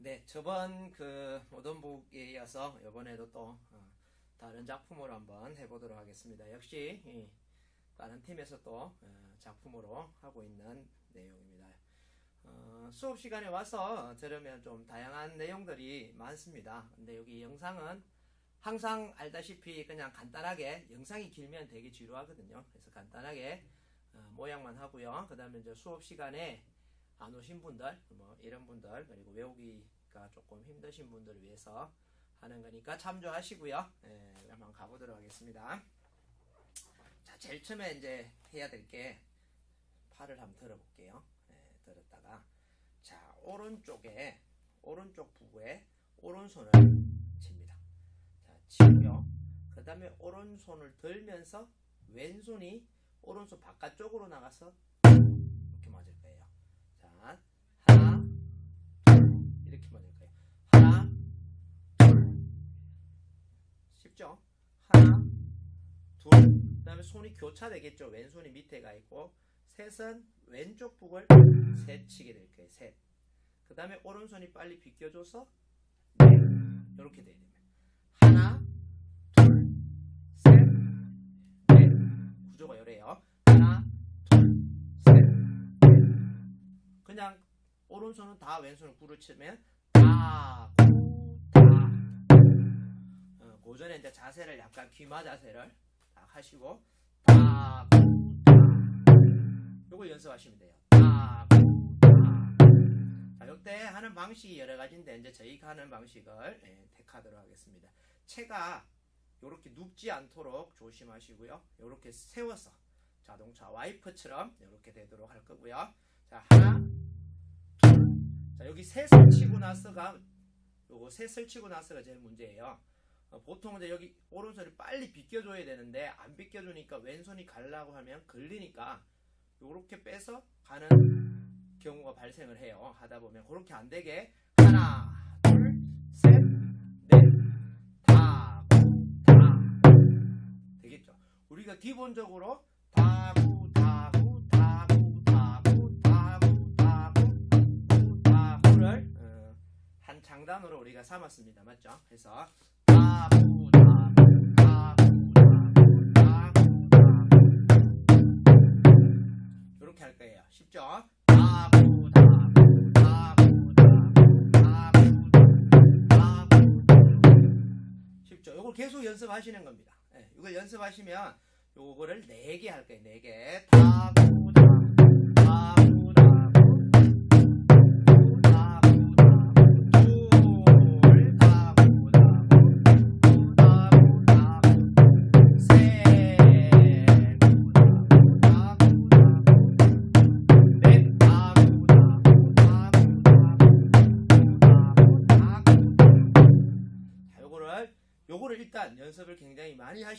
네, 저번 그 모던북에 이어서 이번에도 또 어, 다른 작품으로 한번 해보도록 하겠습니다. 역시 이 다른 팀에서 또 어, 작품으로 하고 있는 내용입니다. 어, 수업 시간에 와서 들으면 좀 다양한 내용들이 많습니다. 근데 여기 영상은 항상 알다시피 그냥 간단하게 영상이 길면 되게 지루하거든요. 그래서 간단하게 어, 모양만 하고요. 그 다음에 이제 수업 시간에 안 오신 분들, 뭐 이런 분들, 그리고 외우기가 조금 힘드신 분들을 위해서 하는 거니까 참조하시고요. 예, 한번 가보도록 하겠습니다. 자, 제일 처음에 이제 해야 될 게 팔을 한번 들어볼게요. 예, 들었다가 자, 오른쪽에 오른쪽 부부에 오른손을 칩니다. 자, 치고요. 그 다음에 오른손을 들면서 왼손이 오른손 바깥쪽으로 나가서 쉽죠? 하나, 둘. 그 다음에 손이 교차되겠죠? 왼손이 밑에 가 있고, 셋은 왼쪽 북을 셋 치게 될 거예요. 셋. 그 다음에 오른손이 빨리 비껴줘서 넷. 이렇게 돼야 됩니다. 하나, 둘, 셋, 넷. 구조가 이래요. 하나, 둘, 셋, 넷. 그냥 오른손은 다 왼손을 구를 치면 다, 어, 고전에 이제 자세를 약간 귀마 자세를 딱 하시고. 요거 연습하시면 돼요. 자, 요때 하는 방식이 여러 가지인데 이제 저희가 하는 방식을 예, 택하도록 하겠습니다. 채가 요렇게 눕지 않도록 조심하시고요. 요렇게 세워서 자동차 와이퍼처럼 이렇게 되도록 할 거고요. 자 하나, 둘. 자 여기 셋을 치고 나서가 요거 셋을 치고 나서가 제일 문제예요. 어, 보통 이제 여기 오른손이 빨리 비껴줘야 되는데 안 비껴주니까 왼손이 가려고 하면 걸리니까 요렇게 빼서 가는 경우가 발생을 해요. 하다 보면 그렇게 안 되게 하나, 둘, 셋, 넷, 다, 구, 다 되겠죠. 우리가 기본적으로 다 구 다 구 다 구 다 구 다 구 다구 구 다구를 어, 한 장단으로 우리가 삼았습니다. 맞죠? 그래서 이렇게 할 거예요. 쉽죠? 쉽죠? 이걸 계속 연습하시는 겁니다. 예, 이걸 연습하시면 요거를 4개 할 거예요. 4개. 타구, 타 연습을 굉장히 많이 하시